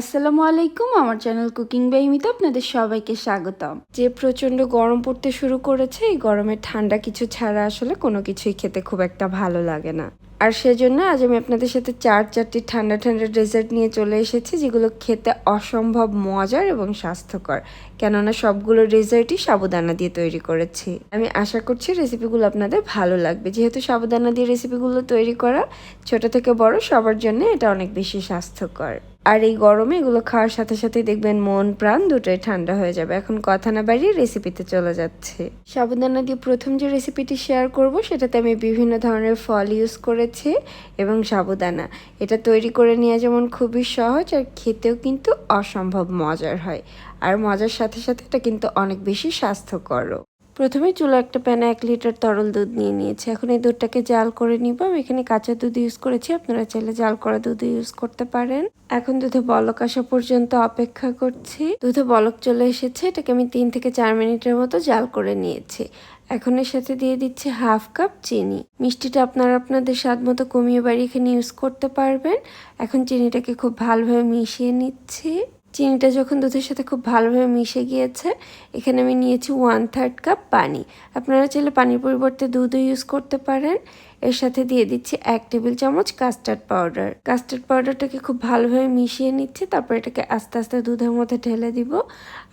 আসসালামু আলাইকুম, আমার চ্যানেল কুকিং বাইমিতে আপনাদের সবাইকে স্বাগতম। যে প্রচণ্ড গরম পড়তে শুরু করেছে, এই গরমে ঠান্ডা কিছু ছাড়া আসলে কোনো কিছুই খেতে খুব একটা ভালো লাগে না। আর সেজন্য আজ আমি আপনাদের সাথে চার চারটি ঠান্ডা ঠান্ডা ডেজার্ট নিয়ে চলে এসেছি, যেগুলো খেতে অসম্ভব মজার এবং স্বাস্থ্যকর। কেননা সবগুলো ডেজার্টই সাবুদানা দিয়ে তৈরি করেছি। আমি আশা করছি রেসিপিগুলো আপনাদের ভালো লাগবে। যেহেতু সাবুদানা দিয়ে রেসিপিগুলো তৈরি করা ছোট থেকে বড়, সবার জন্য এটা অনেক বেশি স্বাস্থ্যকর। আর এই গরমে এগুলো খাওয়ার সাথে সাথে দেখবেন মন, প্রাণ দুটোই ঠান্ডা হয়ে যাবে। এখন কথা না বাড়িয়ে রেসিপিতে চলে যাচ্ছে। সাবুদানা দিয়ে প্রথম যে রেসিপিটি শেয়ার করব, সেটাতে আমি বিভিন্ন ধরনের ফল ইউজ করেছি এবং সাবুদানা। এটা তৈরি করে নেওয়া যেমন খুবই সহজ আর খেতেও কিন্তু অসম্ভব মজার হয়। আর মজার সাথে সাথে এটা কিন্তু অনেক বেশি স্বাস্থ্যকরও। প্রথমে চুলো একটা প্যানে এক লিটার তরল দুধ নিয়ে নিয়েছি। এখন এই দুধটাকে জাল করে নিব। আমি এখানে কাঁচা দুধ ইউজ করেছি। আপনারা চাইলে জাল করা দুধ ইউজ করতে পারেন। এখন দুধে বলক আসা পর্যন্ত অপেক্ষা করছি। দুধে বলক চলে এসেছে। এটাকে আমি তিন থেকে চার মিনিটের মতো জাল করে নিয়েছি। এখন এর সাথে দিয়ে দিচ্ছি হাফ কাপ চিনি। মিষ্টিটা আপনারা আপনাদের স্বাদ মতো কমিয়ে বাড়িয়ে এখানে ইউজ করতে পারবেন। এখন চিনিটাকে খুব ভালোভাবে মিশিয়ে নিচ্ছি। চিনিটা যখন দুধের সাথে খুব ভালোভাবে মিশে গিয়েছে, এখানে আমি নিয়েছি ওয়ান থার্ড কাপ পানি। আপনারা চাইলে পানির পরিবর্তে দুধও ইউজ করতে পারেন। এর সাথে দিয়ে দিচ্ছি এক টেবিল চামচ কাস্টার্ড পাউডার কাস্টার্ড পাউডারটাকে খুব ভালোভাবে মিশিয়ে নিচ্ছি, তারপর এটাকে আস্তে আস্তে দুধের মধ্যে ঢেলে দিব।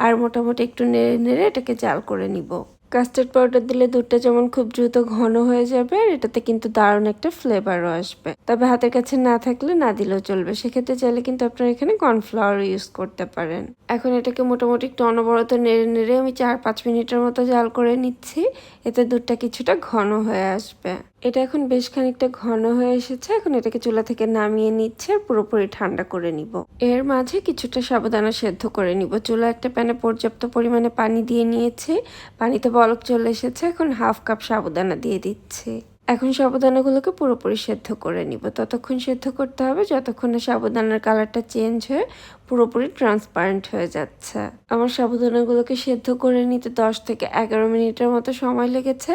আর মোটামুটি একটু নেড়ে নেড়ে এটাকে জাল করে নিব। কাস্টার্ড পাউডার দিলে দুধটা যেমন খুব দ্রুত ঘন হয়ে যাবে আর এটাতে কিন্তু দারুণ একটা ফ্লেভারও আসবে। তবে হাতের কাছে না থাকলে না দিলেও চলবে। সেক্ষেত্রে চাইলে কিন্তু আপনারা এখানে কর্নফ্লাওয়ার ইউজ করতে পারেন। এখন এটাকে মোটামুটি একটু অনবরত নেড়ে নেড়ে আমি চার পাঁচ মিনিটের মতো জাল করে নিচ্ছি। এতে দুধটা কিছুটা ঘন হয়ে আসবে। এটা এখন বেশ খানিকটা ঘন হয়ে এসেছে, এখন এটাকে চুলা থেকে নামিয়ে নিচ্ছে পুরোপুরি ঠান্ডা করে নিব। এর মাঝে কিছুটা সাবধানা সেদ্ধ করে নিব। চুলা একটা প্যানে পর্যাপ্ত পরিমাণে পানি দিয়ে নিয়েছে। পানিতে বলক চলে এসেছে, এখন হাফ কাপ সাবুদানা দিয়ে দিচ্ছে। এখন সাবুদানাগুলোকে পুরোপুরি সেদ্ধ করে নিব। ততক্ষণ সেদ্ধ করতে হবে, যতক্ষণ না সাবুদানার কালারটা চেঞ্জ হয়ে পুরোপুরি ট্রান্সপারেন্ট হয়ে যাচ্ছে। আমার সাবুদানাগুলোকে সেদ্ধ করে নিতে দশ থেকে এগারো মিনিটের মতো সময় লেগেছে।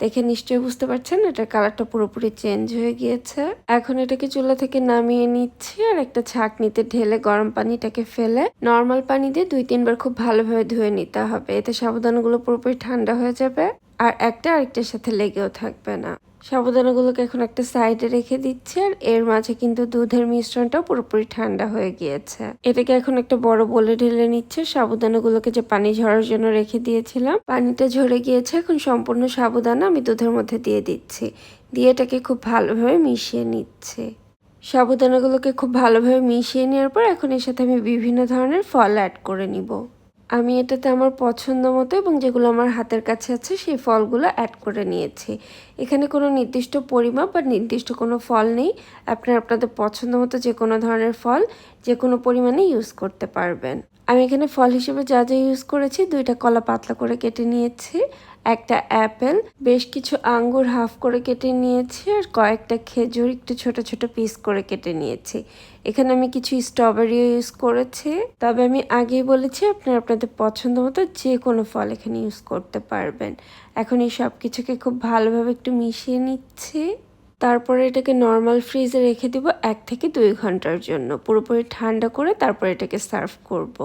দেখে নিশ্চয়ই বুঝতে পারছেন, এটার কালারটা পুরোপুরি চেঞ্জ হয়ে গিয়েছে। এখন এটাকে চুলা থেকে নামিয়ে নিচ্ছি আর একটা ছাঁকনিতে ঢেলে গরম পানিটাকে ফেলে নর্মাল পানি দিয়ে দুই তিনবার খুব ভালোভাবে ধুয়ে নিতে হবে। এতে সাবুদানাগুলো পুরোপুরি ঠান্ডা হয়ে যাবে আর একটা আরেকটার সাথে লেগেও থাকবে না। সাবুদানাগুলোকে এখন একটা সাইডে রেখে দিচ্ছি আর এর মাঝে কিন্তু দুধের মিশ্রণটা পুরোপুরি ঠান্ডা হয়ে গিয়েছে। এটাকে এখন একটা বড় বলে ঢেলে নিচ্ছে। সাবুদানাগুলোকে যে পানি ঝরার জন্য রেখে দিয়েছিলাম, পানিটা ঝরে গিয়েছে। এখন সম্পূর্ণ সাবুদানা আমি দুধের মধ্যে দিয়ে দিচ্ছি। দিয়ে এটাকে খুব ভালোভাবে মিশিয়ে নিচ্ছে। সাবুদানাগুলোকে খুব ভালোভাবে মিশিয়ে নেওয়ার পর এখন এর সাথে আমি বিভিন্ন ধরনের ফল অ্যাড করে নিব। আমি এটাতে আমার পছন্দ মতো এবং যেগুলো আমার হাতের কাছে আছে সেই ফলগুলো অ্যাড করে নিয়েছি। এখানে কোনো নির্দিষ্ট পরিমাপ বা নির্দিষ্ট কোনো ফল নেই। আপনারা আপনাদের পছন্দ মতো যে কোনো ধরনের ফল, যে কোনো পরিমাণে ইউজ করতে পারবেন। আমি এখানে ফল হিসেবে যা যা ইউজ করেছি, দুইটা কলা পাতলা করে কেটে নিয়েছি, একটা অ্যাপেল বেশ কিছু আঙ্গুর হাফ করে কেটে নিয়েছি আর কয়েকটা খেজুর একটু ছোট ছোট পিস করে কেটে নিয়েছি। এখানে আমি কিছু স্ট্রবেরিও ইউজ করেছি। তবে আমি আগেই বলেছি, আপনারা আপনাদের পছন্দ মতো যে কোনো ফল এখানে ইউজ করতে পারবেন। এখন এই সব কিছুকে খুব ভালোভাবে একটু মিশিয়ে নিচ্ছি। তারপরে এটাকে নর্মাল ফ্রিজে রেখে দিব এক থেকে দুই ঘণ্টার জন্য। পুরোপুরি ঠান্ডা করে তারপর এটাকে সার্ভ করব।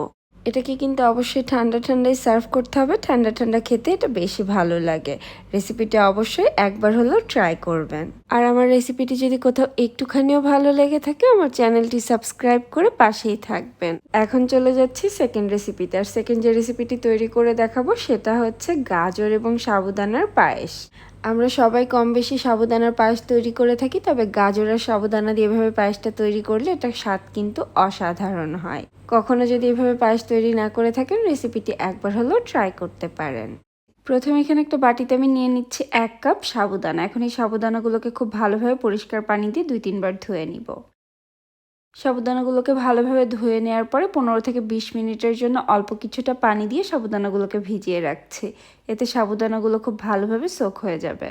এটাকে কিন্তু অবশ্যই ঠান্ডা ঠান্ডায় সার্ভ করতে হবে। ঠান্ডা ঠান্ডা খেতে এটা বেশি ভালো লাগে। রেসিপিটা অবশ্যই একবার হলেও ট্রাই করবেন। আর আমার রেসিপিটি যদি কোথাও একটুখানিও ভালো লেগে থাকে, আমার চ্যানেলটি সাবস্ক্রাইব করে পাশেই থাকবেন। এখন চলে যাচ্ছি সেকেন্ড রেসিপিতে আর সেকেন্ড যে রেসিপিটি তৈরি করে দেখাবো, সেটা হচ্ছে গাজর এবং সাবুদানার পায়েস। আমরা সবাই কম বেশি সাবুদানার পায়েস তৈরি করে থাকি, তবে গাজরের সাবুদানা দিয়ে এভাবে পায়েসটা তৈরি করলে এটা স্বাদ কিন্তু অসাধারণ হয়। কখনো যদি এভাবে পায়েস তৈরি না করে থাকেন, রেসিপিটি একবার হলেও ট্রাই করতে পারেন। প্রথমে এখানে একটা বাটিতে আমি নিয়ে নিচ্ছি এক কাপ সাবুদানা। এখন এই সাবুদানাগুলোকে খুব ভালোভাবে পরিষ্কার পানি দিয়ে দুই তিনবার ধুয়ে নিব। সাবুদানাগুলোকে ভালোভাবে ধুয়ে নেওয়ার পরে পনেরো থেকে বিশ মিনিটের জন্য অল্প কিছুটা পানি দিয়ে সাবুদানাগুলোকে ভিজিয়ে রাখছি। এতে সাবুদানাগুলো খুব ভালোভাবে সোক হয়ে যাবে।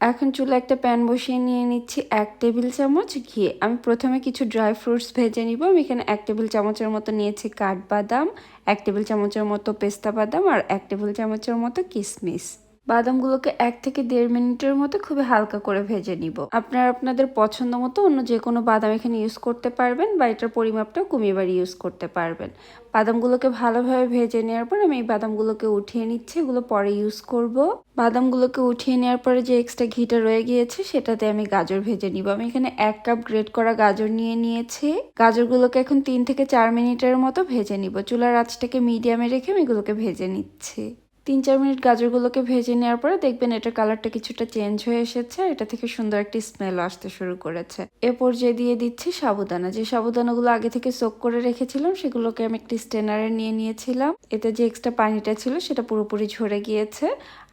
এখন চুলে একটা প্যান বসিয়ে নিয়ে নিচ্ছি এক টেবিল চামচ ঘি। আমি প্রথমে কিছু ড্রাই ফ্রুটস ভেজে নিব। আমি এখানে এক টেবিল চামচের মতো নিয়েছি কাঠবাদাম, এক টেবিল চামচের মতো পেস্তা বাদাম আর এক টেবিল চামচের মতো কিশমিশ। বাদামগুলোকে এক থেকে দেড় মিনিটের মতো খুবই হালকা করে ভেজে নিব। আপনারা আপনাদের পছন্দ মতো অন্য যে কোনো বাদাম এখানে ইউজ করতে পারবেন বা এটার পরিমাপটা কমিয়ে বাড়ি ইউজ করতে পারবেন। বাদামগুলোকে ভালোভাবে ভেজে নেওয়ার পর আমি এই বাদামগুলোকে উঠিয়ে নিচ্ছি, এগুলো পরে ইউজ করব। বাদামগুলোকে উঠিয়ে নেওয়ার পরে যে এক্সট্রা ঘিটা রয়ে গিয়েছে, সেটাতে আমি গাজর ভেজে নিব। আমি এখানে এক কাপ গ্রেট করা গাজর নিয়ে নিয়েছি। গাজরগুলোকে এখন তিন থেকে চার মিনিটের মতো ভেজে নিব। চুলার আঁচটাকে মিডিয়ামে রেখে আমি এগুলোকে ভেজে নিচ্ছি। তিন চার মিনিট গাজরগুলোকে ভেজে নেওয়ার পরে দেখবেন এটার কালারটা কিছুটা চেঞ্জ হয়ে এসেছে এটা থেকে সুন্দর একটি স্মেল আসতে শুরু করেছে। এ পর্যায়ে দিয়ে দিচ্ছি সাবুদানা। যে সাবুদানাগুলো আগে থেকে সোক করে রেখেছিলাম, সেগুলোকে আমি একটি স্টেনারে নিয়ে নিয়েছিলাম। এতে যে এক্সট্রা পানিটা ছিল, সেটা পুরোপুরি ঝরে গিয়েছে।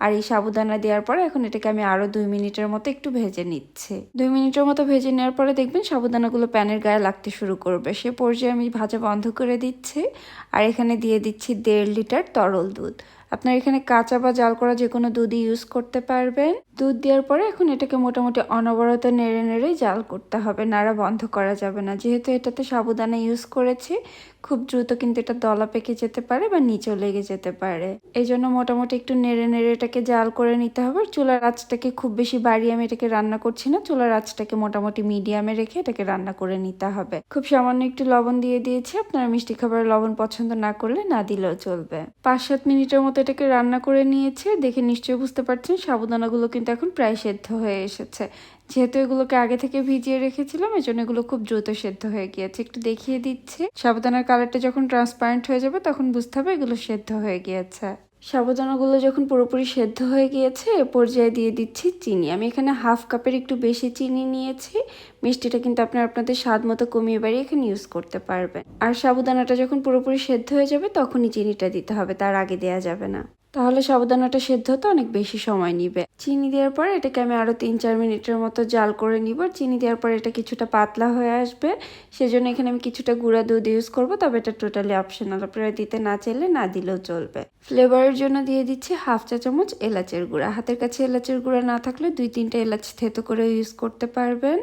আর এই সাবুদানা দেওয়ার পরে এখন এটাকে আমি আরও দুই মিনিটের মতো একটু ভেজে নিচ্ছি। দুই মিনিটের মতো ভেজে নেওয়ার পরে দেখবেন সাবুদানাগুলো প্যানের গায়ে লাগতে শুরু করবে। সে পর্যায়ে আমি ভাজা বন্ধ করে দিচ্ছি। আর এখানে দিয়ে দিচ্ছি দেড় লিটার তরল দুধ। আপনার এখানে কাঁচা বা জাল করা যে কোনো দুধই ইউজ করতে পারবেন। দুধ দেওয়ার পরে এখন এটাকে মোটামুটি অনবরত নেড়ে নেড়ে জাল করতে হবে। নাড়া বন্ধ করা যাবে না। যেহেতু এটাতে সাবুদানা ইউজ করেছি, খুব দ্রুত কিন্তু এটা দলা পেকে যেতে পারে বা নিচেও লেগে যেতে পারে। এই জন্য মোটামুটি একটু নেড়ে নেড়ে এটাকে জাল করে নিতে হবে। চুলার আঁচটাকে খুব বেশি বাড়িয়ে আমি এটাকে রান্না করছি না। চুলার আঁচটাকে মোটামুটি মিডিয়ামে রেখে এটাকে রান্না করে নিতে হবে। খুব সামান্য একটু লবণ দিয়ে দিয়েছি। আপনারা মিষ্টি খাবারের লবণ পছন্দ না করলে না দিলেও চলবে। পাঁচ সাত মিনিটের মতো এটাকে রান্না করে নিয়েছে। দেখে নিশ্চয়ই বুঝতে পারছেন সাবুদানাগুলো কিন্তু এখন প্রায় সেদ্ধ হয়ে এসেছে। যেহেতু এগুলোকে আগে থেকে ভিজিয়ে রেখেছিলাম এই জন্য এগুলো খুব দ্রুত সেদ্ধ হয়ে গিয়েছে। একটু দেখিয়ে দিচ্ছি। সাবুদানার কালারটা যখন ট্রান্সপারেন্ট হয়ে যাবে, তখন বুঝতে হবে এগুলো সেদ্ধ হয়ে গিয়েছে। সাবুদানাগুলো যখন পুরোপুরি সেদ্ধ হয়ে গিয়েছে, এ পর্যায়ে দিয়ে দিচ্ছি চিনি। আমি এখানে হাফ কাপের একটু বেশি চিনি নিয়েছি। মিষ্টিটা কিন্তু আপনার আপনাদের স্বাদ মতো কমিয়ে বাড়িয়ে এখানে ইউজ করতে পারবেন। আর সাবুদানাটা যখন পুরোপুরি সেদ্ধ হয়ে যাবে, তখনই চিনিটা দিতে হবে। তার আগে দেওয়া যাবে না। তাহলে সাবুদানাটা সেদ্ধ হতে অনেক বেশি সময় নিবে। চিনি দেওয়ার পর এটাকে আমি আরও তিন চার মিনিটের মতো জাল করে নিব। চিনি দেওয়ার পর এটা কিছুটা পাতলা হয়ে আসবে। সেজন্য এখানে আমি কিছুটা গুঁড়া দুধ ইউজ করব, তবে এটা টোটালি অপশনাল আপনারা দিতে না চাইলে না দিলেও চলবে। ফ্লেভারের জন্য দিয়ে দিচ্ছি হাফ চা চামচ এলাচের গুঁড়া। হাতের কাছে এলাচের গুঁড়া না থাকলে দুই তিনটা এলাচ থেতো করে ইউজ করতে পারবেন।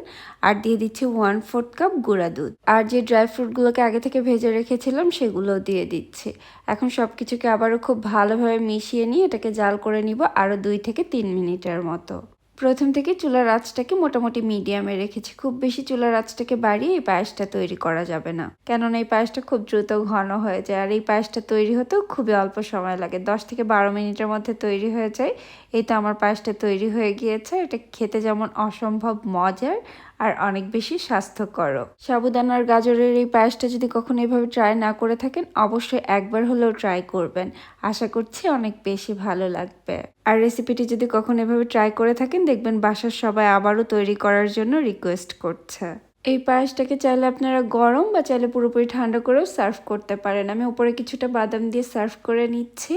আর দিয়ে দিচ্ছি ওয়ান ফোর্থ কাপ গুঁড়া দুধ। আর যে ড্রাই ফ্রুটগুলোকে আগে থেকে ভেজে রেখেছিলাম, সেগুলোও দিয়ে দিচ্ছি। এখন সব কিছুকে আবারও খুব ভালোভাবে মিশিয়ে নিয়ে এটাকে জাল করে নিব আরও দুই থেকে তিন মিনিটের মতো। প্রথম থেকে চুলার আঁচটাকে মোটামুটি মিডিয়ামে রেখেছি। খুব বেশি চুলার আঁচটাকে বাড়িয়ে এই পায়েসটা তৈরি করা যাবে না। কেননা এই পায়েসটা খুব দ্রুত ঘন হয়ে যায় আর এই পায়েসটা তৈরি হতেও খুবই অল্প সময় লাগে। দশ থেকে বারো মিনিটের মধ্যে তৈরি হয়ে যায়। এই তো আমার পায়েসটা তৈরি হয়ে গিয়েছে। এটা খেতে যেমন অসম্ভব মজার আর অনেক বেশি স্বাস্থ্যকর সাবুদানার গাজরের এই পায়েসটা যদি কখনো এভাবে ট্রাই না করে থাকেন, অবশ্যই একবার হলেও ট্রাই করবেন। আশা করছি অনেক বেশি ভালো লাগবে। আর রেসিপিটি যদি কখনো এভাবে ট্রাই করে থাকেন, দেখবেন বাসার সবাই আবারও তৈরি করার জন্য রিকোয়েস্ট করছে। এই পায়েসটাকে চাইলে আপনারা গরম বা চাইলে পুরোপুরি ঠান্ডা করেও সার্ভ করতে পারেন। আমি উপরে কিছুটা বাদাম দিয়ে সার্ভ করে নিচ্ছি।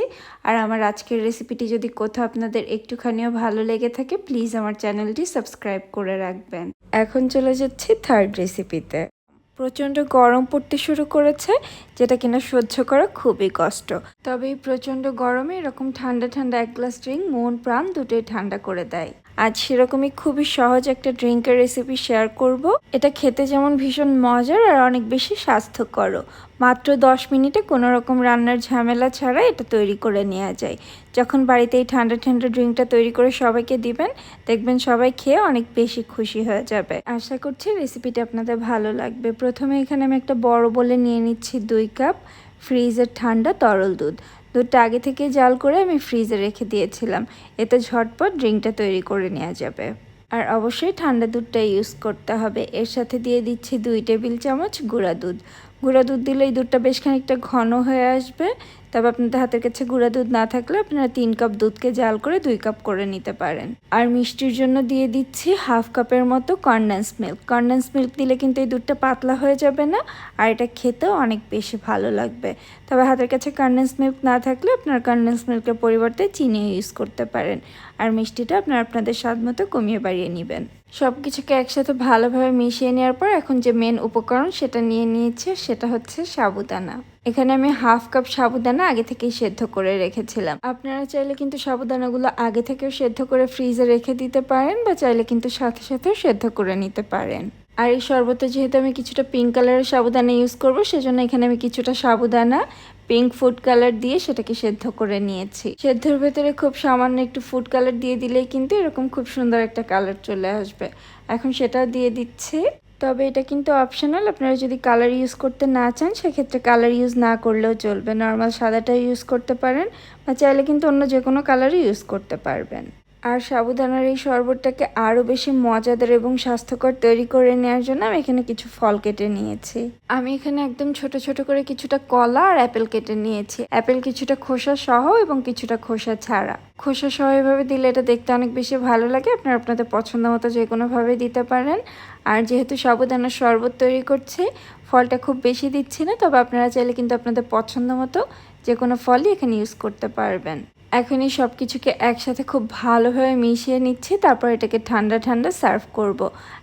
আর আমার আজকের রেসিপিটি যদি কোথাও আপনাদের একটুখানিও ভালো লেগে থাকে প্লিজ আমার চ্যানেলটি সাবস্ক্রাইব করে রাখবেন। এখন চলে যাচ্ছি থার্ড রেসিপিতে প্রচণ্ড গরম পড়তে শুরু করেছে, যেটা কিনা সহ্য করা খুবই কষ্ট। তবে এই প্রচণ্ড গরমে এরকম ঠান্ডা ঠান্ডা এক গ্লাস ড্রিঙ্ক মন প্রাণ দুটোই ঠান্ডা করে দেয়। আজ সেরকমই খুবই সহজ একটা ড্রিঙ্কের রেসিপি শেয়ার করব। এটা খেতে যেমন ভীষণ মজার আর অনেক বেশি স্বাস্থ্যকর মাত্র দশ মিনিটে কোনো রকম রান্নার ঝামেলা ছাড়া এটা তৈরি করে নেওয়া যায়। যখন বাড়িতে এই ঠান্ডা ঠান্ডা ড্রিঙ্কটা তৈরি করে সবাইকে দিবেন, দেখবেন সবাই খেয়ে অনেক বেশি খুশি হয়ে যাবে। আশা করছি রেসিপিটা আপনাদের ভালো লাগবে। প্রথমে এখানে আমি একটা বড় বলে নিয়ে নিচ্ছি দুই কাপ ফ্রিজের ঠান্ডা তরল দুধ। দুধটা আগে থেকে জাল করে আমি ফ্রিজে রেখে দিয়েছিলাম। এতে ঝটপট ড্রিঙ্কটা তৈরি করে নেওয়া যাবে। আর অবশ্যই ঠান্ডা দুধটা ইউজ করতে হবে। এর সাথে দিয়ে দিচ্ছি দুই টেবিল চামচ গুঁড়া দুধ। গুঁড়া দুধ দিলে এই দুধটা বেশ খানিকটা ঘন হয়ে আসবে। তবে আপনাদের হাতের কাছে গুঁড়া দুধ না থাকলে আপনারা তিন কাপ দুধকে জাল করে দুই কাপ করে নিতে পারেন। আর মিষ্টির জন্য দিয়ে দিচ্ছি হাফ কাপের মতো কন্ডেন্স মিল্ক। কন্ডেন্স মিল্ক দিলে কিন্তু এই দুধটা পাতলা হয়ে যাবে না, আর এটা খেতেও অনেক বেশি ভালো লাগবে। তবে হাতের কাছে কন্ডেন্স মিল্ক না থাকলে আপনার কন্ডেন্স মিল্কের পরিবর্তে চিনি ইউজ করতে পারেন। আর মিষ্টিটা আপনার আপনাদের স্বাদ মতো কমিয়ে বাড়িয়ে নেবেন। সব কিছুকে একসাথে ভালোভাবে মিশিয়ে নেওয়ার পর এখন যে মেন উপকরণ সেটা নিয়ে নিয়েছে, সেটা হচ্ছে সাবুদানা। এখানে আমি হাফ কাপ সাবুদানা আগে থেকেই সেদ্ধ করে রেখেছিলাম। আপনারা চাইলে কিন্তু সাবুদানাগুলো আগে থেকেও সেদ্ধ করে ফ্রিজে রেখে দিতে পারেন বা চাইলে কিন্তু সাথে সাথেও সেদ্ধ করে নিতে পারেন। আর এই শরবতে যেহেতু আমি কিছুটা পিঙ্ক কালারের সাবুদানা ইউজ করব, সেজন্য এখানে আমি কিছুটা সাবুদানা পিঙ্ক ফুড কালার দিয়ে সেটাকে সেদ্ধ করে নিয়েছি। সেদ্ধর ভেতরে খুব সামান্য একটু ফুড কালার দিয়ে দিলেই কিন্তু এরকম খুব সুন্দর একটা কালার চলে আসবে। এখন সেটাও দিয়ে দিচ্ছি। তবে এটা কিন্তু অপশনাল আপনারা যদি কালার ইউজ করতে না চান, সেক্ষেত্রে কালার ইউজ না করলেও চলবে। নর্মাল সাদাটা ইউজ করতে পারেন, বা চাইলে কিন্তু অন্য যে কোনো কালারই ইউজ করতে পারবেন। আর সাবুদানার এই শরবতটাকে আরও বেশি মজাদার এবং স্বাস্থ্যকর তৈরি করে নেওয়ার জন্য আমি এখানে কিছু ফল কেটে নিয়েছি। আমি এখানে একদম ছোট ছোট করে কিছুটা কলা আর অ্যাপেল কেটে নিয়েছি। অ্যাপেল কিছুটা খোসা সহ এবং কিছুটা খোসা ছাড়া। খোসা সহ এভাবে দিলে এটা দেখতে অনেক বেশি ভালো লাগে। আপনারা আপনাদের পছন্দ মতো যে কোনোভাবে দিতে পারেন। আর যেহেতু সাবুদানার শরবত তৈরি করছি, ফলটা খুব বেশি দিচ্ছি না, তবে আপনারা চাইলে কিন্তু আপনাদের পছন্দ মতো যে কোনো ফলই এখানে ইউজ করতে পারবেন। এখন এই সব কিছুকে একসাথে খুব ভালোভাবে মিশিয়ে নিচ্ছি, তারপর এটাকে ঠান্ডা ঠান্ডা সার্ভ করব।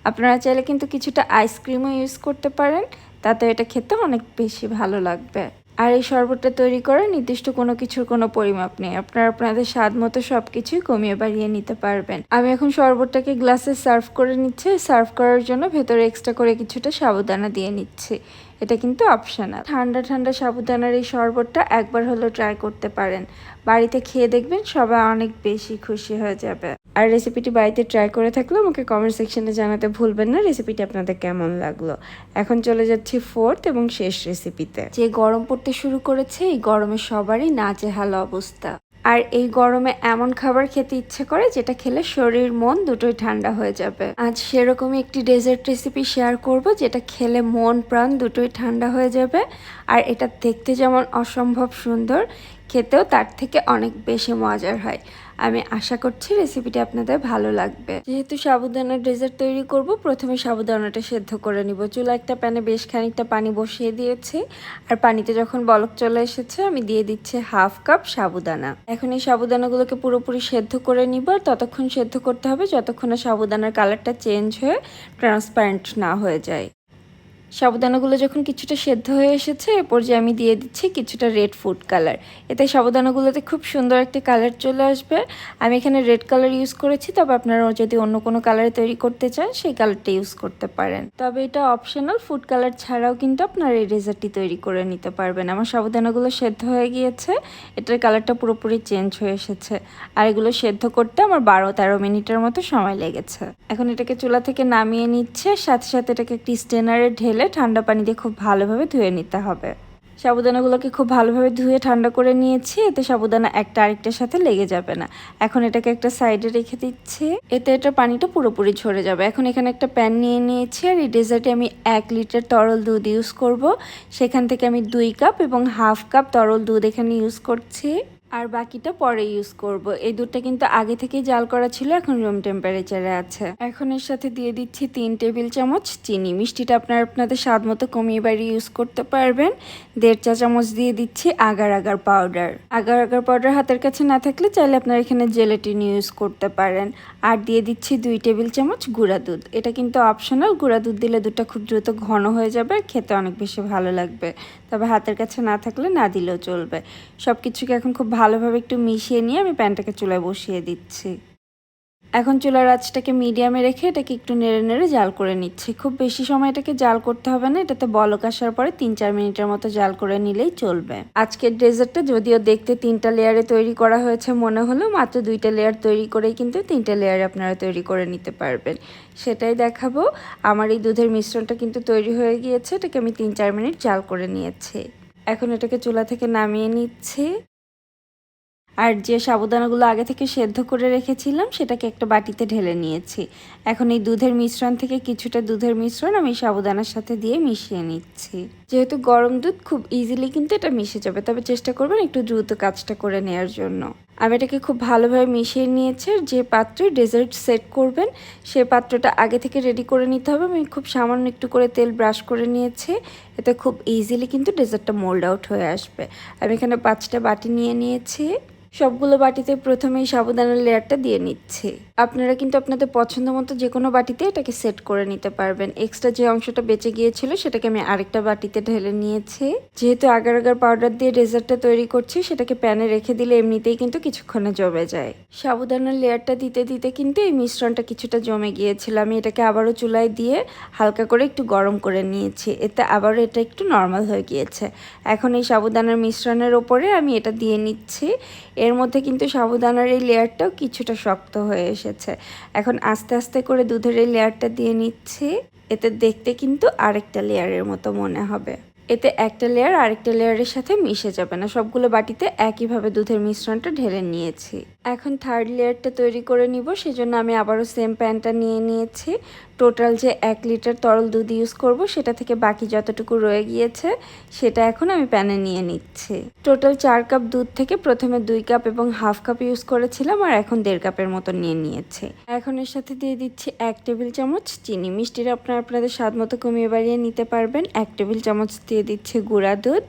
আপনারা চাইলে কিন্তু কিছুটা আইসক্রিমও ইউজ করতে পারেন, তাতে এটা খেতে অনেক বেশি ভালো লাগবে। আর এই শরবতটা তৈরি করে নির্দিষ্ট কোনো কিছুর কোনো পরিমাপ নেই, আপনারা আপনাদের স্বাদ মতো সব কিছুই কমিয়ে বাড়িয়ে নিতে পারবেন। আমি এখন শরবতটাকে গ্লাসে সার্ভ করে নিচ্ছি, সার্ভ করার জন্য ভেতরে এক্সট্রা করে কিছুটা সাবুদানা দিয়ে নিচ্ছি। এটা কিন্তু অপশনাল ঠান্ডা ঠান্ডা সাবুদানার এই শরবতটা একবার হলেও ট্রাই করতে পারেন। বাড়িতে খেয়ে দেখবেন সবাই অনেক বেশি খুশি হয়ে যাবে। আর রেসিপিটি বাড়িতে ট্রাই করে থাকলে আমাকে কমেন্ট সেকশনে জানাতে ভুলবেন না রেসিপিটি আপনাদের কেমন লাগল। এখন চলে যাচ্ছি ফোর্থ এবং শেষ রেসিপিতে যে গরম পড়তে শুরু করেছে, এই গরমে সবারই নাজেহাল অবস্থা। আর এই গরমে এমন খাবার খেতে ইচ্ছে করে যেটা খেলে শরীর, মন দুটোই ঠান্ডা হয়ে যাবে। আজ সেরকমই একটি ডেজার্ট রেসিপি শেয়ার করব যেটা খেলে মন, প্রাণ দুটোই ঠান্ডা হয়ে যাবে। আর এটা দেখতে যেমন অসম্ভব সুন্দর, খেতেও তার থেকে অনেক বেশি মজার হয়। আমি আশা করছি রেসিপিটি আপনাদের ভালো লাগবে। যেহেতু সাবুদানার ডেজার্ট তৈরি করব, প্রথমে সাবুদানাটা সেদ্ধ করে নিব। চুলা একটা প্যানে বেশ খানিকটা পানি বসিয়ে দিয়েছি। আর পানিতে যখন বলক চলে এসেছে, আমি দিয়ে দিচ্ছি হাফ কাপ সাবুদানা। এখন এই সাবুদানাগুলোকে পুরোপুরি সেদ্ধ করে নিব। আর ততক্ষণ সেদ্ধ করতে হবে, যতক্ষণ না সাবুদানার কালারটা চেঞ্জ হয়ে ট্রান্সপারেন্ট না হয়ে যায়। সাবুদানাগুলো যখন কিছুটা সেদ্ধ হয়ে এসেছে, এ পর্যায়ে আমি দিয়ে দিচ্ছি কিছুটা রেড ফুড কালার এতে সাবুদানাগুলোতে খুব সুন্দর একটি কালার চলে আসবে। আমি এখানে রেড কালার ইউজ করেছি, তবে আপনারা যদি অন্য কোনো কালারে তৈরি করতে চান, সেই কালারটা ইউজ করতে পারেন। তবে এটা অপশনাল ফুড কালার ছাড়াও কিন্তু আপনারা এই রেজারটি তৈরি করে নিতে পারবেন। আমার সাবুদানাগুলো সেদ্ধ হয়ে গিয়েছে, এটার কালারটা পুরোপুরি চেঞ্জ হয়ে এসেছে। আর এগুলো সেদ্ধ করতে আমার বারো তেরো মিনিটের মতো সময় লেগেছে। এখন এটাকে চুলা থেকে নামিয়ে নিচ্ছে, সাথে সাথে এটাকে একটি স্টেনারে ঢেলে ঠান্ডা পানি দিয়ে খুব ভালোভাবে ধুয়ে নিতে হবে। সাবুদানাগুলোকে খুব ভালোভাবে ধুয়ে ঠান্ডা করে নিয়েছি, এতে সাবুদানা একটা আরেকটার সাথে লেগে যাবে না। এখন এটাকে একটা সাইডে রেখে দিচ্ছে। এতে এটা পানিটা পুরোপুরি ঝরে যাবে। এখন এখানে একটা প্যান নিয়ে নিয়েছি, আর এই ডেজার্টে আমি এক লিটার তরল দুধ ইউজ করব। সেখান থেকে আমি দুই কাপ এবং হাফ কাপ তরল দুধ এখানে ইউজ করছি। আর বাকিটা পরে ইউজ করব। এই দুধটা কিন্তু আগে থেকেই জাল করা ছিল, এখন রুম টেম্পারেচারে আছে। এখন এর সাথে দিয়ে দিচ্ছি তিন টেবিল চামচ চিনি। মিষ্টিটা আপনার আপনাদের স্বাদ মতো কমিয়ে বাড়িয়ে ইউজ করতে পারবেন। দেড় চা চামচ দিয়ে দিচ্ছি agar agar powder agar agar powder হাতের কাছে না থাকলে চাইলে আপনারা এখানে জেলেটিন ইউজ করতে পারেন। আর দিয়ে দিচ্ছি দুই টেবিল চামচ গুঁড়া দুধ। এটা কিন্তু অপশনাল গুঁড়া দুধ দিলে দুধটা খুব দ্রুত ঘন হয়ে যাবে আর খেতে অনেক বেশি ভালো লাগবে। তবে হাতের কাছে না থাকলে না দিলেও চলবে। সব কিছুকে এখন খুব ভালোভাবে একটু মিশিয়ে নিয়ে আমি প্যানটাকে চুলায় বসিয়ে দিচ্ছি। এখন চুলার আঁচটাকে মিডিয়ামে রেখে এটাকে একটু নেড়ে নেড়ে জাল করে নিচ্ছি। খুব বেশি সময় এটাকে জাল করতে হবে না, এটাতে বলক আসার পরে তিন চার মিনিটের মতো জাল করে নিলেই চলবে। আজকের ডেজার্টটা যদিও দেখতে তিনটা লেয়ারে তৈরি করা হয়েছে, মনে হলো মাত্র দুইটা লেয়ার তৈরি করেই কিন্তু তিনটা লেয়ারে আপনারা তৈরি করে নিতে পারবেন। সেটাই দেখাবো। আমার এই দুধের মিশ্রণটা কিন্তু তৈরি হয়ে গিয়েছে, এটাকে আমি তিন চার মিনিট জাল করে নিয়েছি। এখন এটাকে চুলা থেকে নামিয়ে নিচ্ছি। আর যে সাবুদানাগুলো আগে থেকে সেদ্ধ করে রেখেছিলাম, সেটাকে একটা বাটিতে ঢেলে নিয়েছি। এখন এই দুধের মিশ্রণ থেকে কিছুটা দুধের মিশ্রণ আমি সাবুদানার সাথে দিয়ে মিশিয়ে নিচ্ছি। যেহেতু গরম দুধ, খুব ইজিলি কিন্তু এটা মিশে যাবে। তবে চেষ্টা করবেন একটু দ্রুত কাজটা করে নেওয়ার জন্য। আমি এটাকে খুব ভালোভাবে মিশিয়ে নিয়েছি যে পাত্রে ডেজার্ট সেট করবেন, সে পাত্রটা আগে থেকে রেডি করে নিতে হবে। আমি খুব সামান্য একটু করে তেল ব্রাশ করে নিয়েছি। এতে খুব ইজিলি কিন্তু ডেজার্টটা মোল্ড আউট হয়ে আসবে। আমি এখানে পাঁচটা বাটি নিয়ে নিয়েছি। সবগুলো বাটিতে প্রথমেই সাবুদানার লেয়ারটা দিয়ে নিচ্ছি। আপনারা কিন্তু আপনাদের পছন্দ মতো যে কোনো বাটিতে এটাকে সেট করে নিতে পারবেন। এক্সট্রা যে অংশটা বেঁচে গিয়েছিল সেটাকে আমি আরেকটা বাটিতে ঢেলে নিয়েছি। যেহেতু আগার আগার পাউডার দিয়ে ডেজার্টটা তৈরি করছি, সেটাকে প্যানে রেখে দিলে এমনিতেই কিন্তু কিছুক্ষণে জমে যায়। সাবুদানার লেয়ারটা দিতে দিতে কিন্তু এই মিশ্রণটা কিছুটা জমে গিয়েছিল। আমি এটাকে আবারও চুলায় দিয়ে হালকা করে একটু গরম করে নিয়েছি। এতে আবারও এটা একটু নর্মাল হয়ে গিয়েছে। এখন এই সাবুদানার মিশ্রণের ওপরে আমি এটা দিয়ে নিচ্ছি। এর মধ্যে কিন্তু সাবুদানার এই লেয়ারটাও কিছুটা শক্ত হয়ে এসেছে। এখন আস্তে আস্তে করে দুধের এই লেয়ারটা দিয়ে নিচ্ছি। এতে দেখতে কিন্তু আরেকটা লেয়ারের মতো মনে হবে। এতে একটা লেয়ার আরেকটা লেয়ারের সাথে মিশে যাবে না। সবগুলো বাটিতে একইভাবে দুধের মিশ্রণটা ঢেলে নিয়েছি। এখন থার্ড লেয়ারটা তৈরি করে নিব। সেজন্য আমি আবারও সেম প্যানটা নিয়ে নিয়েছি। টোটাল যে এক লিটার তরল দুধ ইউজ করব, সেটা থেকে বাকি যতটুকু রয়ে গিয়েছে, সেটা এখন আমি প্যানে নিয়ে নিচ্ছি। টোটাল চার কাপ দুধ থেকে প্রথমে দুই কাপ এবং হাফ কাপ ইউজ করেছিলাম আর এখন দেড় কাপের মতো নিয়ে নিয়েছি। এখন এর সাথে দিয়ে দিচ্ছি এক টেবিল চামচ চিনি মিষ্টিটা আপনারা আপনাদের স্বাদ মতো কমিয়ে বাড়িয়ে নিতে পারবেন। এক টেবিল চামচ দিয়ে দিচ্ছি গুঁড়া দুধ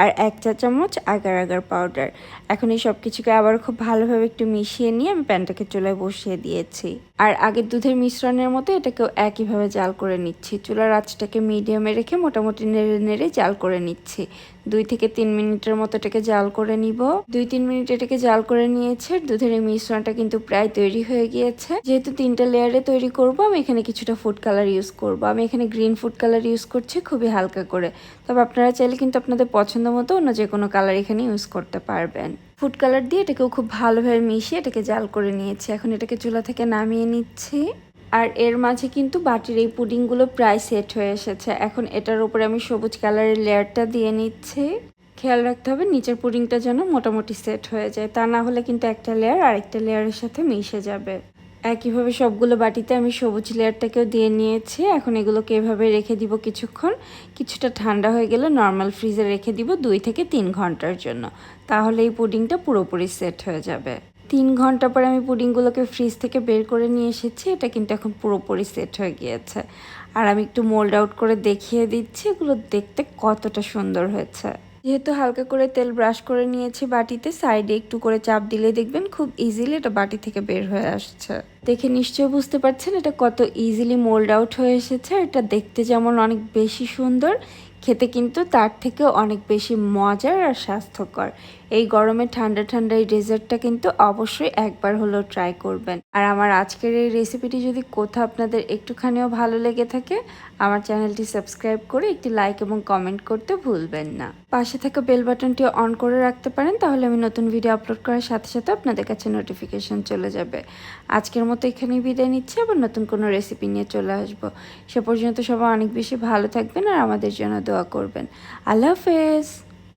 আর এক চা চামচ আগার আগার পাউডার এখন এই সব কিছুকে আবার খুব ভালোভাবে একটু মিশিয়ে নিয়ে আমি প্যানটাকে চুলায় বসিয়ে দিয়েছি। আর আগের দুধের মিশ্রণের মতো এটাকেও একইভাবে জাল করে নিচ্ছি। চুলার আঁচটাকে মিডিয়ামে রেখে মোটামুটি নেড়ে নেড়ে জাল করে নিচ্ছি। দুই থেকে তিন মিনিটের মতো এটাকে জাল করে নিব। দুই তিন মিনিট এটাকে জাল করে নিয়েছে। দুধের এই মিশ্রণটা কিন্তু প্রায় তৈরি হয়ে গিয়েছে। যেহেতু তিনটা লেয়ারে তৈরি করব, আমি এখানে কিছুটা ফুড কালার ইউজ করব। আমি এখানে গ্রিন ফুড কালার ইউজ করছি খুবই হালকা করে। তবে আপনারা চাইলে কিন্তু আপনাদের পছন্দ মতো অন্য যে কোনো কালার এখানে ইউজ করতে পারবেন। ফুড কালার দিয়ে এটাকেও খুব ভালোভাবে মিশিয়ে এটাকে জাল করে নিয়েছি। এখন এটাকে চুলা থেকে নামিয়ে নিচ্ছি। আর এর মাঝে কিন্তু বাটির এই পুডিংগুলো প্রায় সেট হয়ে এসেছে। এখন এটার উপরে আমি সবুজ কালারের লেয়ারটা দিয়ে নিচ্ছি। খেয়াল রাখতে হবে নিচের পুডিংটা যেন মোটামুটি সেট হয়ে যায়। তা না হলে কিন্তু একটা লেয়ার আরেকটা লেয়ারের সাথে মিশে যাবে। একইভাবে সবগুলো বাটিতে আমি সবুজ লেয়ারটাকেও দিয়ে নিয়েছি। এখন এগুলোকে এভাবে রেখে দিব কিছুক্ষণ। কিছুটা ঠান্ডা হয়ে গেলে নর্মাল ফ্রিজে রেখে দিব দুই থেকে তিন ঘণ্টার জন্য। তাহলে এই পুডিংটা পুরোপুরি সেট হয়ে যাবে। তিন ঘণ্টা পরে আমি পুডিংগুলোকে ফ্রিজ থেকে বের করে নিয়ে এসেছি। এটা কিন্তু এখন পুরোপুরি সেট হয়ে গিয়েছে। আর আমি একটু মোল্ড আউট করে দেখিয়ে দিচ্ছি। এগুলো দেখতে কতটা সুন্দর হয়েছে। যেহেতু হালকা করে তেল ব্রাশ করে নিয়েছি বাটিতে, সাইডে একটু করে চাপ দিলে দেখবেন খুব ইজিলি এটা বাটি থেকে বের হয়ে আসছে। দেখে নিশ্চয়ই বুঝতে পারছেন এটা কত ইজিলি মোল্ড আউট হয়ে এসেছে এটা দেখতে যেমন অনেক বেশি সুন্দর, খেতে কিন্তু তার থেকেও অনেক বেশি মজার আর স্বাস্থ্যকর। এই গরমে ঠান্ডা ঠান্ডা এই ডেজার্টটা কিন্তু অবশ্যই একবার হলেও ট্রাই করবেন। আর আমার আজকের এই রেসিপিটি যদি কোথাও আপনাদের একটুখানিও ভালো লেগে থাকে, আমার চ্যানেলটি সাবস্ক্রাইব করে একটি লাইক এবং কমেন্ট করতে ভুলবেন না। পাশে থাকা বেল বাটনটি অন করে রাখতে পারেন, তাহলে আমি নতুন ভিডিও আপলোড করার সাথে সাথে আপনাদের কাছে নোটিফিকেশন চলে যাবে। আজকের মতো এখানেই বিদায় নিচ্ছি। আবার নতুন কোনো রেসিপি নিয়ে চলে আসব। সে পর্যন্ত সবাই অনেক বেশি ভালো থাকবেন আর আমাদের জন্য দোয়া করবেন। আল্লাহ হাফেজ।